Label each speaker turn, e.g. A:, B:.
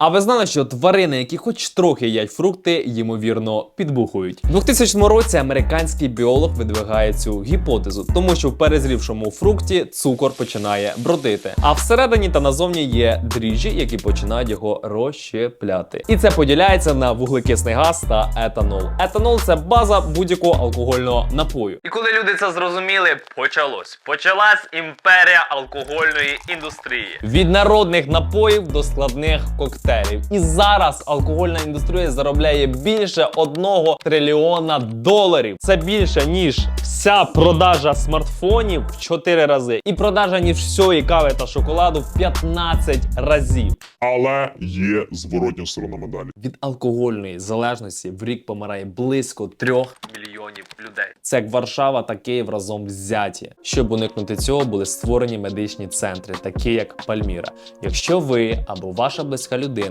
A: А ви знали, що тварини, які хоч трохи їдять фрукти, ймовірно, підбухують? У 2000 році американський біолог видвигає цю гіпотезу, тому що в перезрівшому фрукті цукор починає бродити, а всередині та назовні є дріжджі, які починають його розщепляти. І це поділяється на вуглекисний газ та етанол. Етанол це база будь-якого алкогольного напою. І коли люди це зрозуміли, почалось. Почалась імперія алкогольної індустрії. Від народних напоїв до складних коктейлів. І зараз алкогольна індустрія заробляє більше одного трильйона доларів. Це більше ніж вся продажа смартфонів в 4 рази, і продажа ніж всієї кави та шоколаду в 15 разів.
B: Але є зворотня сторона медалі.
A: Від алкогольної залежності в рік помирає близько трьох мільйонів людей. Це як Варшава та Київ разом взяті. Щоб уникнути цього, були створені медичні центри, такі як Пальміра. Якщо ви або ваша близька людина